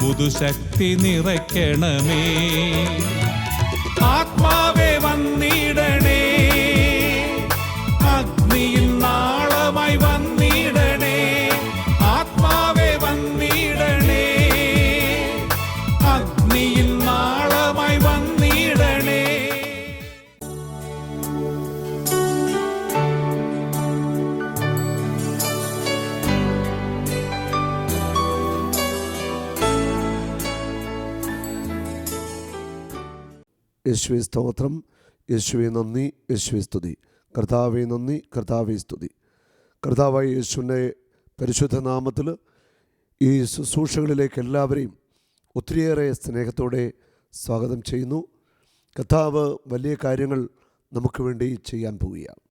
പുതുശക്തി നിറയ്ക്കണമേ. ആത്മാവേ യേശുവെ സ്തോത്രം. യേശുവെ നന്ദി. യേശുവെ സ്തുതി. കർത്താവെ നന്ദി. കർത്താവെ സ്തുതി. കർത്താവായ യേശുവിന്റെ പരിശുദ്ധ നാമത്തിൽ ഈ ശുശ്രൂഷകളിലേക്ക് എല്ലാവരെയും ഒത്തിരിയേറെ സ്നേഹത്തോടെ സ്വാഗതം ചെയ്യുന്നു. കർത്താവ് വലിയ കാര്യങ്ങൾ നമുക്ക് വേണ്ടി ചെയ്യാൻ പോവുകയാണ്.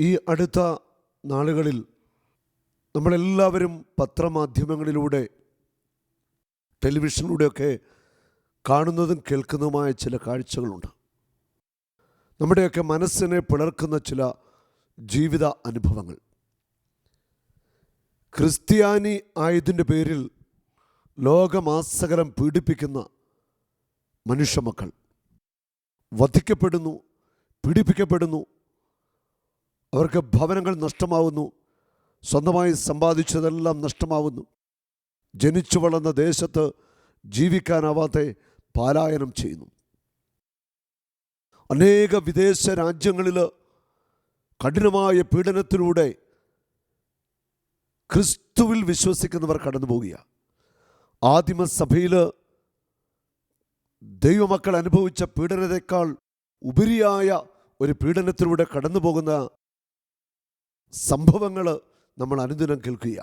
ഈ അടുത്ത നാളുകളിൽ നമ്മളെല്ലാവരും പത്രമാധ്യമങ്ങളിലൂടെ ടെലിവിഷനിലൂടെയൊക്കെ കാണുന്നതും കേൾക്കുന്നതുമായ ചില കാഴ്ചകളുണ്ട്. നമ്മുടെയൊക്കെ മനസ്സിനെ പിളർക്കുന്ന ചില ജീവിത അനുഭവങ്ങൾ. ക്രിസ്ത്യാനി ആയതിന്റെ പേരിൽ ലോകമാസകരം പീഡിപ്പിക്കുന്ന മനുഷ്യമക്കൾ. വധിക്കപ്പെടുന്നു പീഡിപ്പിക്കപ്പെടുന്നു അവർക്ക് ഭവനങ്ങൾ നഷ്ടമാവുന്നു സ്വന്തമായി സമ്പാദിച്ചതെല്ലാം നഷ്ടമാവുന്നു. ജനിച്ചു വളർന്ന ദേശത്ത് ജീവിക്കാനാവാതെ പാലായനം ചെയ്യുന്നു. അനേക വിദേശ രാജ്യങ്ങളിൽ കഠിനമായ പീഡനത്തിലൂടെ ക്രിസ്തുവിൽ വിശ്വസിക്കുന്നവർ കടന്നു പോവുകയാണ് ആദിമസഭയിൽ ദൈവമക്കൾ അനുഭവിച്ച പീഡനത്തെക്കാൾ ഉപരിയായ ഒരു പീഡനത്തിലൂടെ കടന്നു പോകുന്ന സംഭവങ്ങൾ നമ്മൾ അനുദിനം കേൾക്കുക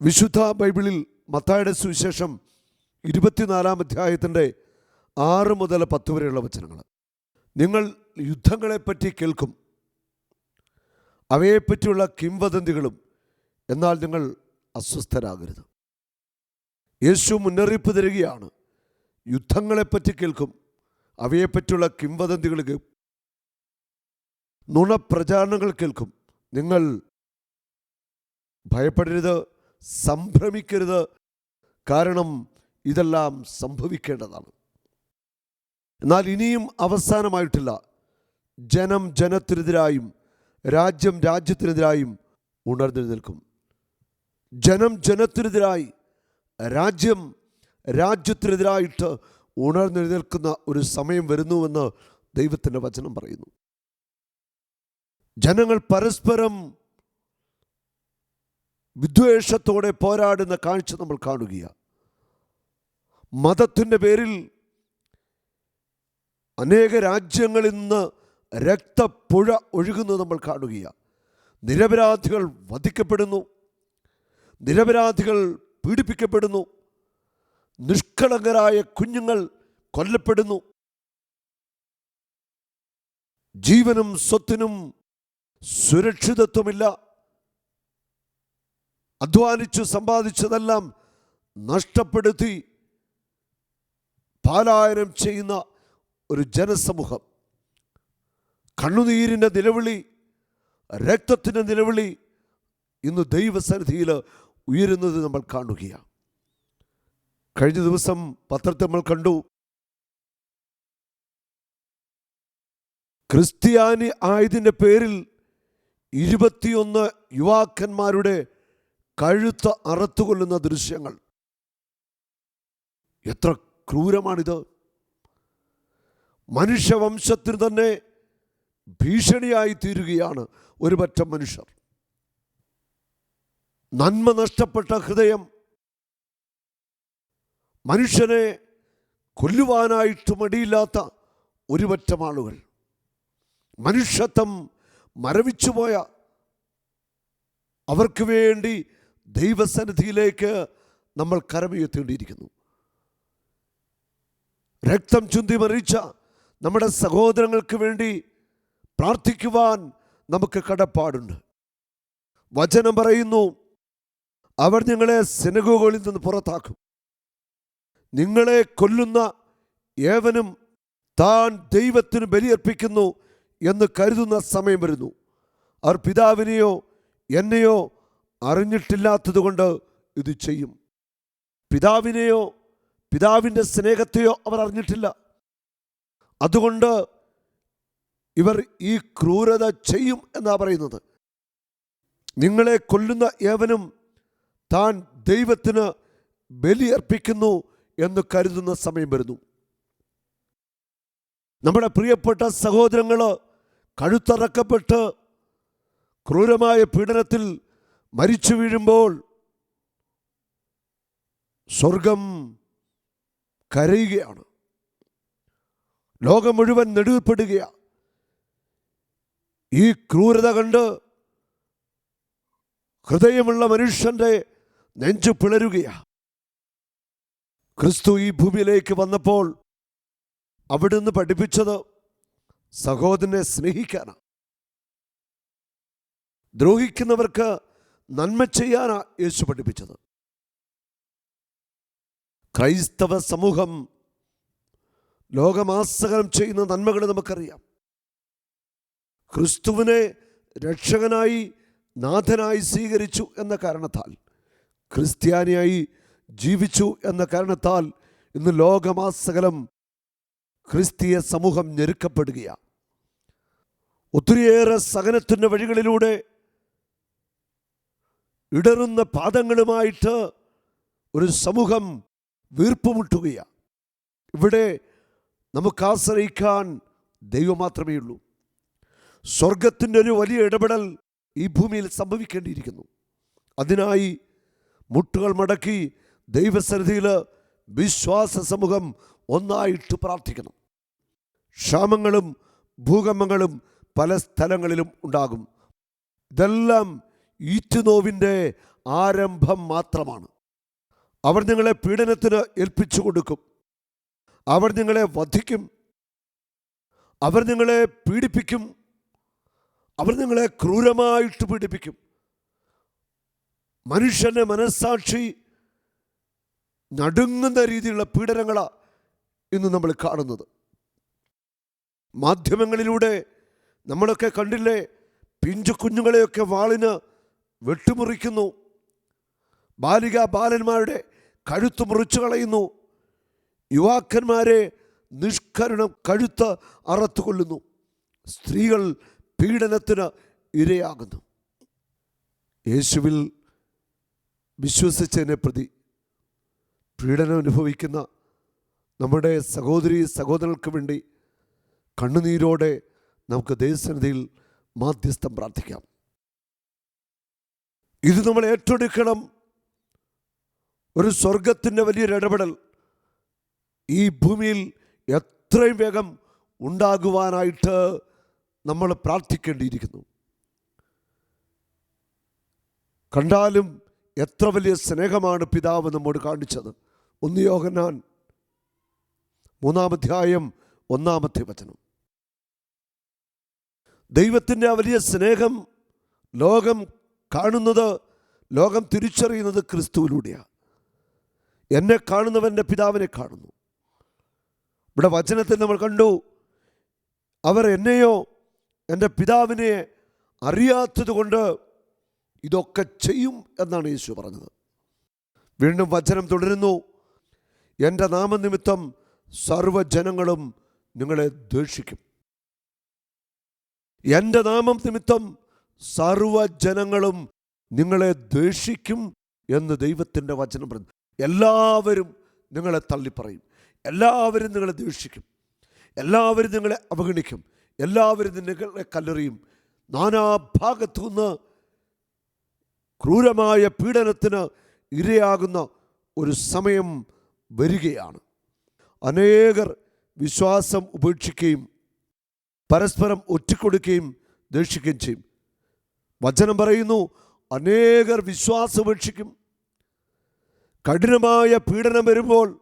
വിശുദ്ധ ബൈബിളിൽ മത്തായുടെ സുവിശേഷം ഇരുപത്തിനാലാം അധ്യായത്തിന്റെ ആറ് മുതൽ പത്ത് വരെയുള്ള വചനങ്ങൾ. നിങ്ങൾ യുദ്ധങ്ങളെപ്പറ്റി കേൾക്കും. അവയെപ്പറ്റിയുള്ള കിംവദന്തികളും എന്നാൽ നിങ്ങൾ അസ്വസ്ഥരാകരുത്. യേശു മുന്നറിയിപ്പ് തരികയാണ്. യുദ്ധങ്ങളെപ്പറ്റി കേൾക്കും. അവയെപ്പറ്റിയുള്ള കിംവദന്തികൾ നുണപ്രചാരണങ്ങൾ കേൾക്കും. നിങ്ങൾ ഭയപ്പെടരുത് സംഭ്രമിക്കരുത്. കാരണം ഇതെല്ലാം സംഭവിക്കേണ്ടതാണ്. എന്നാൽ ഇനിയും അവസാനമായിട്ടില്ല. ജനം ജനത്തിനെതിരായും രാജ്യം രാജ്യത്തിനെതിരായും ഉണർന്നെഴുന്നേൽക്കും. ജനം ജനത്തിനെതിരായി രാജ്യം രാജ്യത്തിനെതിരായിട്ട് ഉണർന്നെഴുന്നേൽക്കുന്ന ഒരു സമയം വരുന്നുവെന്ന് ദൈവത്തിന്റെ വചനം പറയുന്നു. ജനങ്ങൾ പരസ്പരം വിദ്വേഷത്തോടെ പോരാടുന്ന കാഴ്ച നമ്മൾ കാണുകയാണ്. മതത്തിന്റെ പേരിൽ അനേക രാജ്യങ്ങളിൽ നിന്ന് രക്തപ്പുഴ ഒഴുകുന്നത് നമ്മൾ കാണുകയാണ്. നിരപരാധികൾ വധിക്കപ്പെടുന്നു. നിരപരാധികൾ പീഡിപ്പിക്കപ്പെടുന്നു. നിഷ്കളങ്കരായ കുഞ്ഞുങ്ങൾ കൊല്ലപ്പെടുന്നു. ജീവനും സ്വത്തിനും സുരക്ഷിതത്വമില്ല. അധ്വാനിച്ചു സമ്പാദിച്ചതെല്ലാം നഷ്ടപ്പെടുത്തി പാലായനം ചെയ്യുന്ന ഒരു ജനസമൂഹം. കണ്ണുനീരിന്റെ നിലവിളി രക്തത്തിന്റെ നിലവിളി ഇന്ന് ദൈവസന്നിധിയിൽ ഉയരുന്നത് നമ്മൾ കാണുകയാണ്. കഴിഞ്ഞ ദിവസം പത്രത്തിൽ നമ്മൾ കണ്ടു ക്രിസ്ത്യാനി ആയതിന്റെ പേരിൽ ഇരുപത്തിയൊന്ന് യുവാക്കന്മാരുടെ കഴുത്ത് അറുത്തുകൊല്ലുന്ന ദൃശ്യങ്ങൾ. എത്ര ക്രൂരമാണിത്. മനുഷ്യവംശത്തിന് തന്നെ ഭീഷണിയായി തീരുകയാണ് ഒരു പറ്റം മനുഷ്യർ. നന്മ നഷ്ടപ്പെട്ട ഹൃദയം മനുഷ്യനെ കൊല്ലുവാനായിട്ട് മടിയില്ലാത്ത ഒരുപറ്റം ആളുകൾ. മനുഷ്യത്വം മരവിച്ചുപോയ അവർക്ക് വേണ്ടി ദൈവസന്നിധിയിലേക്ക് നമ്മൾ കരമുയർത്തേണ്ടിയിരിക്കുന്നു രക്തം ചുന്തി മറിച്ച നമ്മുടെ സഹോദരങ്ങൾക്ക് വേണ്ടി പ്രാർത്ഥിക്കുവാൻ നമുക്ക് കടപ്പാടുണ്ട്. വചനം പറയുന്നു അവർ നിങ്ങളെ സിനഗോകളിൽ നിന്ന് പുറത്താക്കും. നിങ്ങളെ കൊല്ലുന്ന ഏവനും താൻ ദൈവത്തിന് ബലിയർപ്പിക്കുന്നു എന്ന് കരുതുന്ന സമയം വരുന്നു. അവർ പിതാവിനെയോ എന്നെയോ അറിഞ്ഞിട്ടില്ലാത്തതുകൊണ്ട് ഇത് ചെയ്യും. പിതാവിനെയോ പിതാവിന്റെ സ്നേഹത്തെയോ അവർ അറിഞ്ഞിട്ടില്ല. അതുകൊണ്ട് ഇവർ ഈ ക്രൂരത ചെയ്യും എന്നാ പറയുന്നത്. നിങ്ങളെ കൊല്ലുന്ന ഏവനും താൻ ദൈവത്തിന് ബലിയർപ്പിക്കുന്നു എന്ന് കരുതുന്ന സമയം വരുന്നു. നമ്മുടെ പ്രിയപ്പെട്ട സഹോദരങ്ങൾ കഴുത്തറക്കപ്പെട്ട് ക്രൂരമായ പീഡനത്തിൽ മരിച്ചു വീഴുമ്പോൾ സ്വർഗം കരയുകയാണ്. ലോകം മുഴുവൻ നെടുവപ്പെടുകയാണ് ഈ ക്രൂരത കണ്ട് ഹൃദയമുള്ള മനുഷ്യന്റെ നെഞ്ചു പിളരുകയാണ്. ക്രിസ്തു ഈ ഭൂമിയിലേക്ക് വന്നപ്പോൾ അവിടുന്ന് പഠിപ്പിച്ചത് സഹോദരനെ സ്നേഹിക്കാനാണ്. ദ്രോഹിക്കുന്നവർക്ക് നന്മ ചെയ്യാനാണ് യേശു പഠിപ്പിച്ചത്. ക്രൈസ്തവ സമൂഹം ലോകമാസകലം ചെയ്യുന്ന നന്മകൾ നമുക്കറിയാം. ക്രിസ്തുവിനെ രക്ഷകനായി നാഥനായി സ്വീകരിച്ചു എന്ന കാരണത്താൽ ക്രിസ്ത്യാനിയായി ജീവിച്ചു എന്ന കാരണത്താൽ ഇന്ന് ലോകമാസകലം ക്രിസ്തീയ സമൂഹം ഞെരുക്കപ്പെടുകയാണ് ഒത്തിരിയേറെ സഹനത്തിന്റെ വഴികളിലൂടെ ഇടറുന്ന പാദങ്ങളുമായിട്ട് ഒരു സമൂഹം വീർപ്പുമുട്ടുകയാണ്. ഇവിടെ നമുക്ക് ആശ്രയിക്കാൻ ദൈവം മാത്രമേ ഉള്ളൂ. സ്വർഗത്തിന്റെ ഒരു വലിയ ഇടപെടൽ ഈ ഭൂമിയിൽ സംഭവിക്കേണ്ടിയിരിക്കുന്നു. അതിനായി മുട്ടുകൾ മടക്കി ദൈവസന്നിധിയിൽ വിശ്വാസ സമൂഹം ഒന്നായിട്ട് പ്രാർത്ഥിക്കണം. ക്ഷാമങ്ങളും ഭൂകമ്പങ്ങളും പല സ്ഥലങ്ങളിലും ഉണ്ടാകും. ഇതെല്ലാം ഈറ്റുനോവിന്റെ ആരംഭം മാത്രമാണ്. അവർ നിങ്ങളെ പീഡനത്തിന് ഏൽപ്പിച്ചു കൊടുക്കും. അവർ നിങ്ങളെ വധിക്കും. അവർ നിങ്ങളെ പീഡിപ്പിക്കും. അവർ നിങ്ങളെ ക്രൂരമായിട്ട് പീഡിപ്പിക്കും. മനുഷ്യന്റെ മനസ്സാക്ഷി നടുങ്ങുന്ന രീതിയിലുള്ള പീഡനങ്ങളാണ് ഇന്ന് നമ്മൾ കാണുന്നത്. മാധ്യമങ്ങളിലൂടെ നമ്മളൊക്കെ കണ്ടില്ലേ പിഞ്ചു കുഞ്ഞുങ്ങളെയൊക്കെ വാളിന് വെട്ടുമുറിക്കുന്നു. ബാലിക ബാലന്മാരുടെ കഴുത്ത് മുറിച്ചു കളയുന്നു. യുവാക്കന്മാരെ നിഷ്കരണം കഴുത്ത് അറത്തു കൊല്ലുന്നു. സ്ത്രീകൾ പീഡനത്തിന് ഇരയാകുന്നു. യേശുവിൽ വിശ്വസിച്ചതിനെ പ്രതി പീഡനം അനുഭവിക്കുന്ന നമ്മുടെ സഹോദരി സഹോദരങ്ങൾക്ക് വേണ്ടി കണ്ണുനീരോടെ നമുക്ക് ദേശസന്നിധിയിൽ മാധ്യസ്ഥം പ്രാർത്ഥിക്കാം. ഇത് നമ്മൾ ഏറ്റെടുക്കണം. ഒരു സ്വർഗത്തിന്റെ വലിയൊരു ഇടപെടൽ. ഈ ഭൂമിയിൽ എത്രയും വേഗം ഉണ്ടാകുവാനായിട്ട് നമ്മൾ പ്രാർത്ഥിക്കേണ്ടിയിരിക്കുന്നു. കണ്ടാലും എത്ര വലിയ സ്നേഹമാണ് പിതാവ് നമ്മോട് കാണിച്ചത്. ഒന്ന് യോഹന്നാൻ മൂന്നാമധ്യായം ഒന്നാമത്തെ വചനം. ദൈവത്തിന്റെ ആ വലിയ സ്നേഹം ലോകം കാണുന്നത് ലോകം തിരിച്ചറിയുന്നത് ക്രിസ്തുവിലൂടെയാണ് എന്നെ കാണുന്നവന്റെ പിതാവിനെ കാണുന്നു. ഇവിടെ വചനത്തിൽ നമ്മൾ കണ്ടു അവർ എന്നെയോ എന്റെ പിതാവിനെ അറിയാത്തതുകൊണ്ട് ഇതൊക്കെ ചെയ്യും എന്നാണ് യേശു പറഞ്ഞത്. വീണ്ടും വചനം തുടരുന്നു. എന്റെ നാമനിമിത്തം സർവജനങ്ങളും നിങ്ങളെ ദ്വേഷിക്കും. എന്റെ നാമം നിമിത്തം സർവജനങ്ങളും നിങ്ങളെ ദ്വേഷിക്കും എന്ന് ദൈവത്തിന്റെ വചനം പറഞ്ഞു എല്ലാവരും നിങ്ങളെ തള്ളിപ്പറയും. എല്ലാവരും നിങ്ങളെ ദേഷിക്കും എല്ലാവരും നിങ്ങളെ അവഗണിക്കും. എല്ലാവരും നിങ്ങളെ കല്ലെറിയും. നാനാഭാഗത്തു നിന്ന് ക്രൂരമായ പീഡനത്തിന് ഇരയാകുന്ന ഒരു സമയം വരികയാണ്. അനേകർ വിശ്വാസം ഉപേക്ഷിക്കുകയും പരസ്പരം ഒറ്റിക്കൊടുക്കുകയും ദേഷിക്കുകയും ചെയ്യും. വചനം പറയുന്നു അനേകർ വിശ്വാസം ഉപേക്ഷിക്കും. കഠിനമായ പീഡനം വരുമ്പോൾ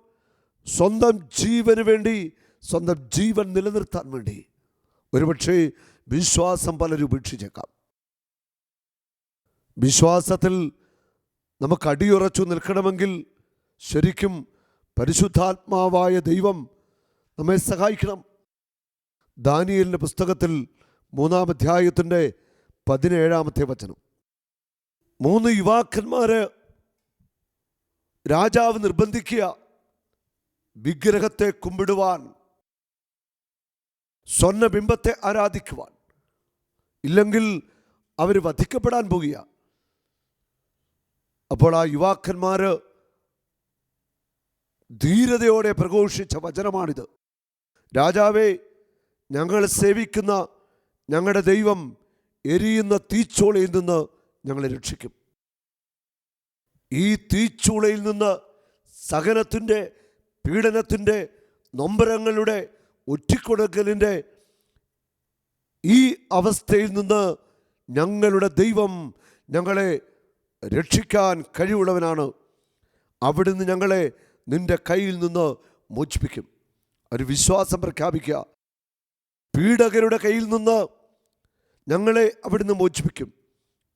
സ്വന്തം ജീവന് വേണ്ടി സ്വന്തം ജീവൻ നിലനിർത്താൻ വേണ്ടി ഒരുപക്ഷെ വിശ്വാസം പലരും ഉപേക്ഷിച്ചേക്കാം. വിശ്വാസത്തിൽ നമുക്ക് അടിയുറച്ചു നിൽക്കണമെങ്കിൽ ശരിക്കും പരിശുദ്ധാത്മാവായ ദൈവം നമ്മെ സഹായിക്കണം. ദാനിയലിന്റെ പുസ്തകത്തിൽ മൂന്നാം അധ്യായത്തിന്റെ പതിനേഴാമത്തെ വചനം. മൂന്ന് യുവാക്കന്മാര് രാജാവ് നിർബന്ധിക്കുക. വിഗ്രഹത്തെ കുമ്പിടുവാൻ. സ്വർണബിംബത്തെ ആരാധിക്കുവാൻ. ഇല്ലെങ്കിൽ അവർ വധിക്കപ്പെടാൻ പോകുക. അപ്പോൾ ആ യുവാക്കന്മാർ ധീരതയോടെ പ്രഘോഷിച്ച വചനമാണിത്. രാജാവേ ഞങ്ങൾ സേവിക്കുന്ന ഞങ്ങളുടെ ദൈവം എരിയുന്ന തീച്ചോളയിൽ നിന്ന് ഞങ്ങളെ രക്ഷിക്കും. ഈ തീച്ചൂളയിൽ നിന്ന് സഹനത്തിന്റെ പീഡനത്തിന്റെ നൊമ്പരങ്ങളുടെ ഒറ്റിക്കൊടുക്കലിന്റെ ഈ അവസ്ഥയിൽ നിന്ന് ഞങ്ങളുടെ ദൈവം ഞങ്ങളെ രക്ഷിക്കാൻ കഴിവുള്ളവനാണ്. അവിടുന്ന് ഞങ്ങളെ നിന്റെ കയ്യിൽ നിന്ന് മോചിപ്പിക്കും. ഒരു വിശ്വാസം പ്രഖ്യാപിക്കുക. പീഡകരുടെ കയ്യിൽ നിന്ന് ഞങ്ങളെ അവിടുന്ന് മോചിപ്പിക്കും.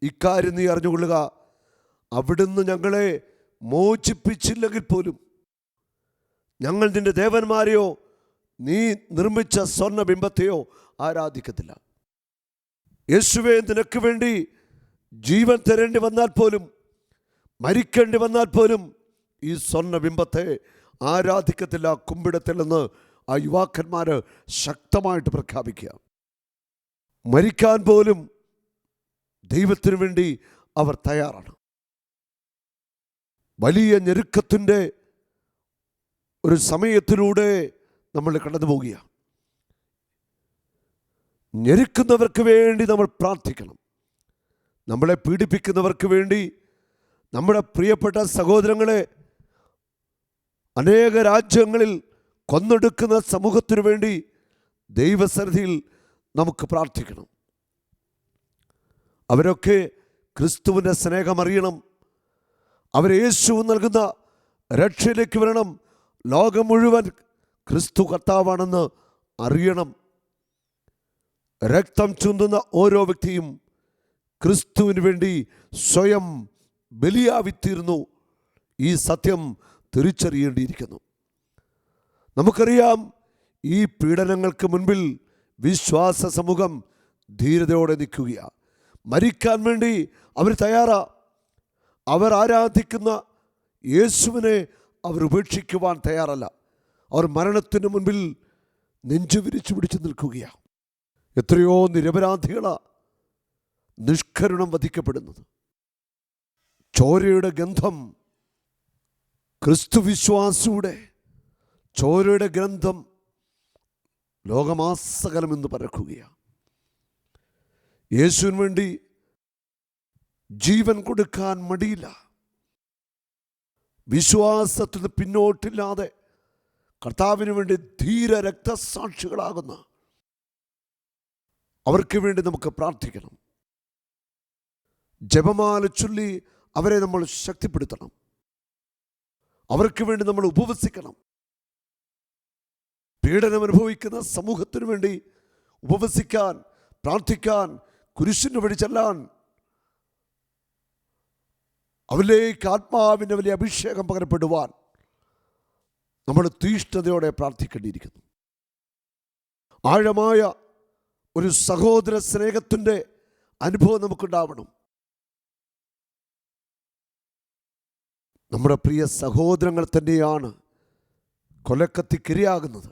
ഇക്കാര്യം നീ അറിഞ്ഞുകൊള്ളുക. അവിടുന്ന് ഞങ്ങളെ മോചിപ്പിച്ചില്ലെങ്കിൽ പോലും. ഞങ്ങൾ നിന്റെ ദേവന്മാരെയോ നീ നിർമ്മിച്ച സ്വർണ സ്വർണബിംബത്തെയോ ആരാധിക്കത്തില്ല. യേശുവെ നിനക്ക് വേണ്ടി ജീവൻ തരേണ്ടി വന്നാൽ പോലും മരിക്കേണ്ടി വന്നാൽ പോലും ഈ സ്വർണ ബിംബത്തെ ആരാധിക്കത്തില്ല കുമ്പിടത്തില്ലെന്ന് ആ യുവാക്കന്മാർ ശക്തമായിട്ട് പ്രഖ്യാപിക്കുക. മരിക്കാൻ പോലും ദൈവത്തിനു വേണ്ടി അവർ തയ്യാറാണ്. വലിയ ഞെരുക്കത്തിന്റെ ഒരു സമയത്തിലൂടെ നമ്മൾ കടന്നു പോവുകയാണ് ഞെരുക്കുന്നവർക്ക് വേണ്ടി നമ്മൾ പ്രാർത്ഥിക്കണം. നമ്മളെ പീഡിപ്പിക്കുന്നവർക്ക് വേണ്ടി നമ്മുടെ പ്രിയപ്പെട്ട സഹോദരങ്ങളെ അനേക രാജ്യങ്ങളിൽ കൊന്നെടുക്കുന്ന സമൂഹത്തിനു വേണ്ടി ദൈവസന്നിധിയിൽ നമുക്ക് പ്രാർത്ഥിക്കണം. അവരൊക്കെ ക്രിസ്തുവിന്റെ സ്നേഹം അവർ യേശു നൽകുന്ന രക്ഷയിലേക്ക് വരണം. ലോകം മുഴുവൻ ക്രിസ്തു കർത്താവാണെന്ന് അറിയണം. രക്തം ചുന്തുന്ന ഓരോ വ്യക്തിയും ക്രിസ്തുവിന് വേണ്ടി സ്വയം ബലിയാവിത്തീരുന്നു. ഈ സത്യം തിരിച്ചറിയേണ്ടിയിരിക്കുന്നു. നമുക്കറിയാം ഈ പീഡനങ്ങൾക്ക് മുൻപിൽ വിശ്വാസ സമൂഹം ധീരതയോടെ നിൽക്കുകയാണ് മരിക്കാൻ വേണ്ടി അവർ തയ്യാറാ. അവർ ആരാധിക്കുന്ന യേശുവിനെ അവർ ഉപേക്ഷിക്കുവാൻ തയ്യാറല്ല. അവർ മരണത്തിന് മുൻപിൽ നെഞ്ചു വിരിച്ചു പിടിച്ചു നിൽക്കുകയാണ്. എത്രയോ നിരപരാധികളാണ് നിഷ്കരുണം വധിക്കപ്പെടുന്നത്. ചോരയുടെ ഗന്ധം ക്രിസ്തുവിശ്വാസിയുടെ ചോരയുടെ ഗ്രന്ഥം ലോകമാസകലം എന്ന് പരക്കുകയാണ്. യേശുവിന് വേണ്ടി ജീവൻ കൊടുക്കാൻ മടിയില്ല. വിശ്വാസത്തിന് പിന്നോട്ടില്ലാതെ കർത്താവിന് വേണ്ടി ധീര രക്തസാക്ഷികളാകുന്ന അവർക്ക് വേണ്ടി നമുക്ക് പ്രാർത്ഥിക്കണം. ജപമാല ചൊല്ലി അവരെ നമ്മൾ ശക്തിപ്പെടുത്തണം. അവർക്ക് വേണ്ടി നമ്മൾ ഉപവസിക്കണം. പീഡനം അനുഭവിക്കുന്ന സമൂഹത്തിനു വേണ്ടി ഉപവസിക്കാൻ പ്രാർത്ഥിക്കാൻ കുരിശിന് വഴി ചെല്ലാൻ അവരിലേക്ക് ആത്മാവിന്റെ വലിയ അഭിഷേകം പകരപ്പെടുവാൻ നമ്മൾ തീഷ്ണതയോടെ പ്രാർത്ഥിക്കേണ്ടിയിരിക്കുന്നു. ആഴമായ ഒരു സഹോദര സ്നേഹത്തിന്റെ അനുഭവം നമുക്കുണ്ടാവണം. നമ്മുടെ പ്രിയ സഹോദരങ്ങൾ തന്നെയാണ് കൊലക്കത്തിക്കിരയാകുന്നത്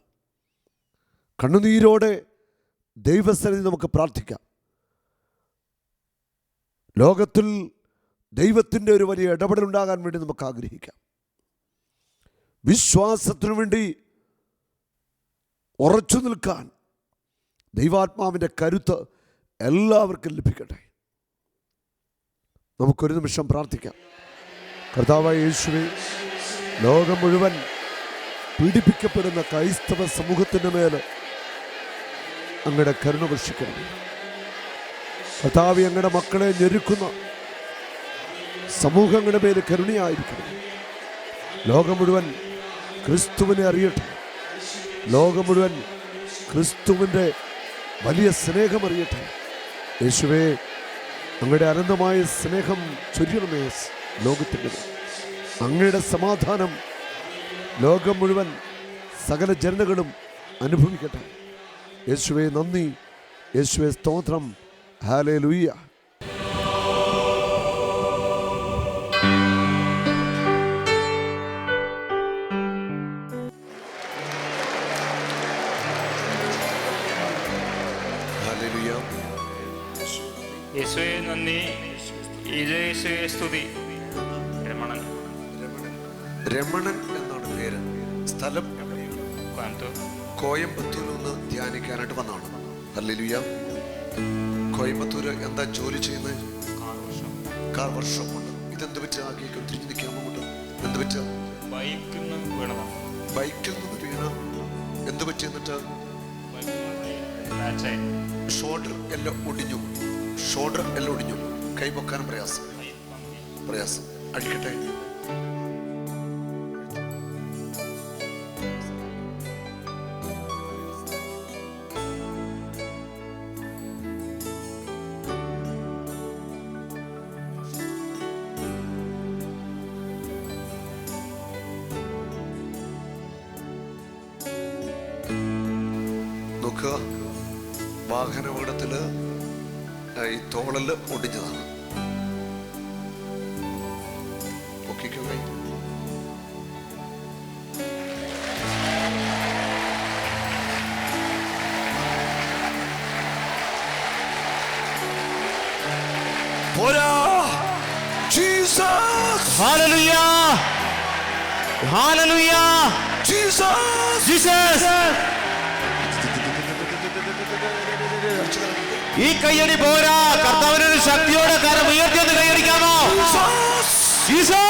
കണ്ണുനീരോടെ ദൈവസ്ഥലത്തിൽ നമുക്ക് പ്രാർത്ഥിക്കാം. ലോകത്തിൽ ദൈവത്തിന്റെ ഒരു വലിയ ഇടപെടലുണ്ടാകാൻ വേണ്ടി നമുക്ക് ആഗ്രഹിക്കാം. വിശ്വാസത്തിനു വേണ്ടി ഉറച്ചു നിൽക്കാൻ ദൈവാത്മാവിന്റെ കരുത്ത് എല്ലാവർക്കും ലഭിക്കട്ടെ. നമുക്കൊരു നിമിഷം പ്രാർത്ഥിക്കാം. കർത്താവായ യേശുവേ ലോകം മുഴുവൻ പീഡിപ്പിക്കപ്പെടുന്ന ക്രൈസ്തവ സമൂഹത്തിന്റെ മേൽ അങ്ങയുടെ കരുണ വർഷിക്കണം കർത്താവ് അങ്ങയുടെ മക്കളെ ഞെരുക്കുന്ന സമൂഹങ്ങളുടെ പേര് കരുണയായിരിക്കണം ലോകം മുഴുവൻ ക്രിസ്തുവിനെ അറിയട്ടെ. ലോകം മുഴുവൻ ക്രിസ്തുവിന്റെ വലിയ സ്നേഹം അറിയട്ടെ. യേശുവേ അങ്ങയുടെ അനന്തമായ സ്നേഹം ചൊരിയണമേ ലോകത്തിന്റെ. അങ്ങയുടെ സമാധാനം ലോകം മുഴുവൻ സകല ജനതകളും അനുഭവിക്കട്ടെ. യേശുവേ നന്ദി. യേശുവേ സ്തോത്രം. ഹാലേ ലുയ്യ സ്ഥലം? കോയമ്പത്തൂരിൽ നിന്ന് ധ്യാനിക്കാനായിട്ട് വന്നതാണ്. ഹല്ലേലൂയ. കോയമ്പത്തൂര് എന്താ ജോലി ചെയ്യുന്നത് കാർ വർഷം കൊണ്ട് ഇതെന്ത് വെച്ച് ആഗ്രഹിക്കും തിരിഞ്ഞു നിൽക്കാമോ കൊണ്ട് എന്ത് വെച്ച് ബൈക്കിൽ നിന്ന് വീണതാണ് ബൈക്കിൽ നിന്ന് വീണ. എന്ത് പറ്റി എന്നിട്ട്? ഷോൾഡർ എല്ലാം ഒടിഞ്ഞു. ഷോൾഡർ എല്ലാം ഒടിഞ്ഞു. കൈ പൊക്കാനും പ്രയാസം. പ്രയാസം. അഴിക്കട്ടെ നോക്കുക വാഹനാപകടത്തിൽ ഈ തോളൽ ഒടിഞ്ഞതാണ് കൈ പോരാ. Jesus. Hallelujah! Hallelujah Jesus. Jesus! ഈ കയ്യടി പോരാ. കർത്താവിന് ഒരു ശക്തിയോടെ കരം ഉയർത്തിയത് കൈയടിക്കാമോ? Jesus.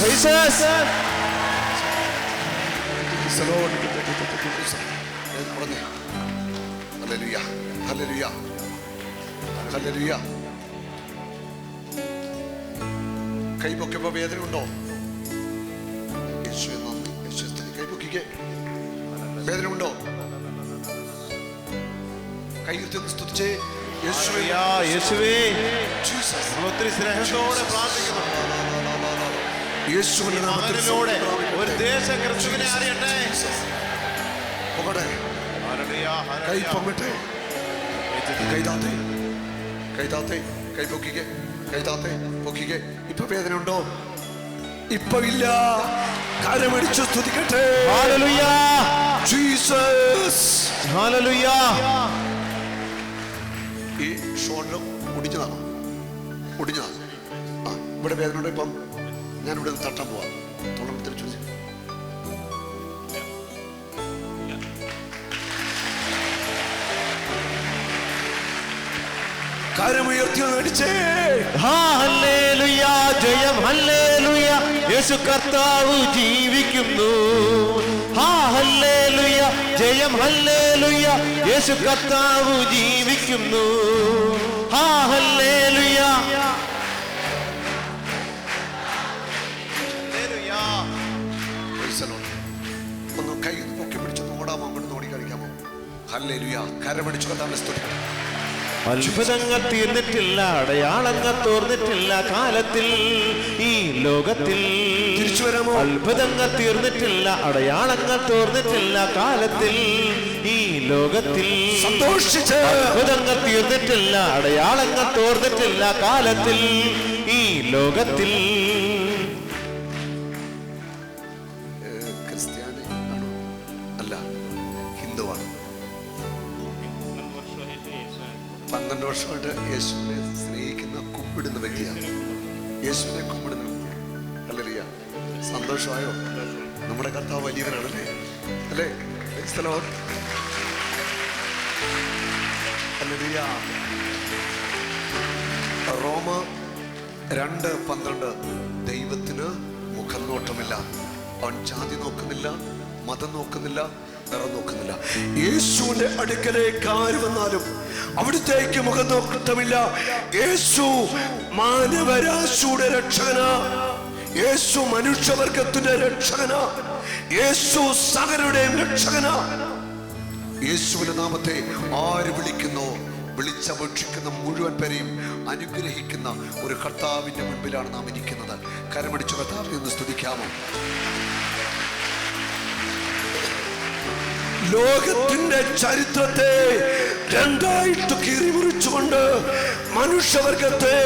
Jesus. Hallelujah. Hallelujah. Hallelujah. കൈ പൊക്കിയപ്പോ വേദന ഉണ്ടോ യേശു നന്ദി യേശു കൈപൊക്കിക്കേ. വേദന ഉണ്ടോ കൈ ഉയർത്തി സ്തുതിച്ചേ യേശുവേ. ഒത്തിരി സ്നേഹത്തോടെ പ്രാർത്ഥിക്കുന്നു. യേശുവിന്റെ നാമത്തിൽ മകനിലൂടെ ഒരു ദേശം ക്രിസ്തുവിനെ അറിയട്ടെ? പൊങ്ങട്ടെ കൈ പൊങ്ങട്ടെ കൈ താത്തേ കൈ പൊക്കിക്കേ കൈ താത്തേ പൊക്കിക്കേ. ഇപ്പൊ വേദന ഉണ്ടോ? ഇപ്പൊ ഇല്ല. കരമടിച്ചു സ്തുതിക്കട്ടെ. Jesus hallelujah. ഈ ഷോൾഡർ ഒടിഞ്ഞതാണ്. ഒടിഞ്ഞതാണ്. ആ ഇവിടെ വേദന ഉണ്ടോ. ഇപ്പം ഞാൻ ഇവിടെ തട്ടാൻ പോവാം. യേശു കർത്താവ് കരമുയർത്തി ഹാ ഹല്ലേലൂയ ജയം ഹല്ലേലുയ യേശു കർത്താവ് ജീവിക്കുന്നു. ഹാ ഹല്ലേലുയ ഒന്ന് കൈ പൊക്കി പിടിച്ചൊന്ന് ഓടാമോ? അങ്ങോട്ട് ഓടി കളിക്കാമോ ഹല്ലേലുയ കരമടിച്ചു കത്താൻ സ്തുതിക്കണം അത്ഭുതങ്ങൾ തീർന്നിട്ടില്ല അടയാളങ്ങൾ തോർന്നിട്ടില്ല കാലത്തിൽ ഈ ലോകത്തിൽ. തിരിച്ചു വരാമോ? അത്ഭുതങ്ങൾ തീർന്നിട്ടില്ല അടയാളങ്ങൾ തോർന്നിട്ടില്ല കാലത്തിൽ ഈ ലോകത്തിൽ. സന്തോഷിച്ച്. അത്ഭുതങ്ങൾ തീർന്നിട്ടില്ല അടയാളങ്ങൾ തോർന്നിട്ടില്ല കാലത്തിൽ ഈ ലോകത്തിൽ. വർഷമായിട്ട് യേശുവിനെ സ്നേഹിക്കുന്ന കുമ്പിടുന്ന വ്യക്തിയാണ്. യേശുവിനെ കുമ്പിടുന്ന വ്യക്തിയാണ്. അല്ലറിയ സന്തോഷമായോ? നമ്മുടെ കർത്താവ് വലിയവനാണല്ലേ? അല്ലേ. ഹല്ലേലൂയ. റോമ രണ്ട് പന്ത്രണ്ട്. ദൈവത്തിന് മുഖം നോട്ടമില്ല. അവൻ ജാതി നോക്കുന്നില്ല മതം നോക്കുന്നില്ല. നിറം നോക്കുന്നില്ല യേശുവിന്റെ അടുക്കലേക്ക് ആര് വന്നാലും അവിടുത്തേക്ക് മുഖം നോക്കത്തമില്ല യേശു മാനവരാശിയുടെ രക്ഷകന. യേശു മനുഷ്യവർഗത്തിന്റെ രക്ഷകന. യേശു സകരുടെ രക്ഷകന. യേശുവിന്റെ നാമത്തെ ആര് വിളിക്കുന്നു? വിളിച്ചപേക്ഷിക്കുന്ന മുഴുവൻ പേരെയും അനുഗ്രഹിക്കുന്ന ഒരു കർത്താവിന്റെ മുൻപിലാണ് നാം ഇരിക്കുന്നത്. കരമടിച്ചു കർത്താവിനെ ഒന്ന് സ്തുതിക്കാമോ? ലോകത്തിന്റെ ചരിത്രത്തെ രണ്ടായിട്ട് കീറി മുറിച്ചുകൊണ്ട് മനുഷ്യവർഗത്തെ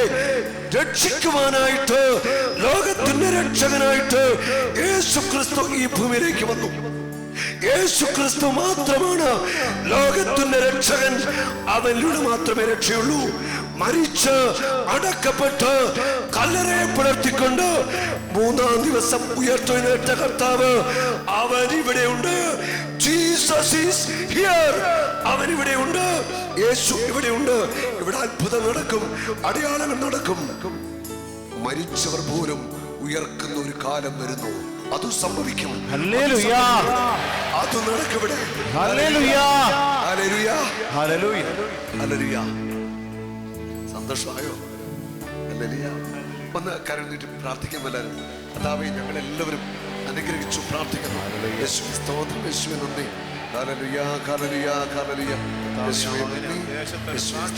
രക്ഷിക്കുവാനായിട്ട് ലോകത്തിന്റെ രക്ഷകനായിട്ട് യേശു ക്രിസ്തു ഈ ഭൂമിയിലേക്ക് വന്നു. യേശു ക്രിസ്തു മാത്രമാണ് ലോകത്തിന്റെ രക്ഷകൻ. അവനിലൂടെ മാത്രമേ രക്ഷയുള്ളൂ. മരിച്ച് അടക്കപ്പെട്ട് കല്ലറയെ പുലർത്തിക്കൊണ്ട് മൂന്നാം ദിവസം ഉയർത്തുന്ന കർത്താവ് അവൻ ഇവിടെയുണ്ട് ജീസസ് ഈസ് ഹിയർ അവൻ ഇവിടെയുണ്ട് യേശു ഇവിടെയുണ്ട് ഇവിടെ അത്ഭുതം നടക്കും. അടയാളങ്ങൾ നടക്കും. മരിച്ചവർ പോലും ഉയർക്കുന്ന ഒരു കാലം വരുന്നു. അത് സംഭവിക്കും. അത് നടക്കിവിടെ സന്തോഷമായോ? ഒന്ന് കരഞ്ഞിട്ട് പ്രാർത്ഥിക്കാൻ എല്ലാവരും. കർത്താവേ ഞങ്ങൾ എല്ലാവരും അനുഗ്രഹിച്ചു പ്രാർത്ഥിക്കുന്നു. യേശു സ്തോത്രം യേശുവെ നന്ദി ഹല്ലേലൂയ ഹല്ലേലൂയ ഹല്ലേലൂയ. യേശുവേ നന്ദി. യേശുവേ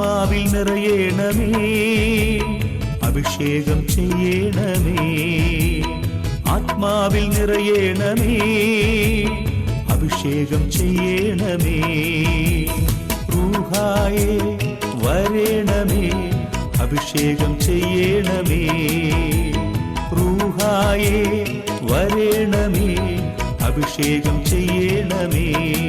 ആത്മാവിൽ നിറയേണമേ. അഭിഷേകം ചെയ്യണമേ. ആത്മാവിൽ നിറയേണമേ. അഭിഷേകം ചെയ്യണമേ. റൂഹായേ വരേണമേ. അഭിഷേകം ചെയ്യണമേ. റൂഹായേ വരേണമേ. അഭിഷേകം ചെയ്യണമേ.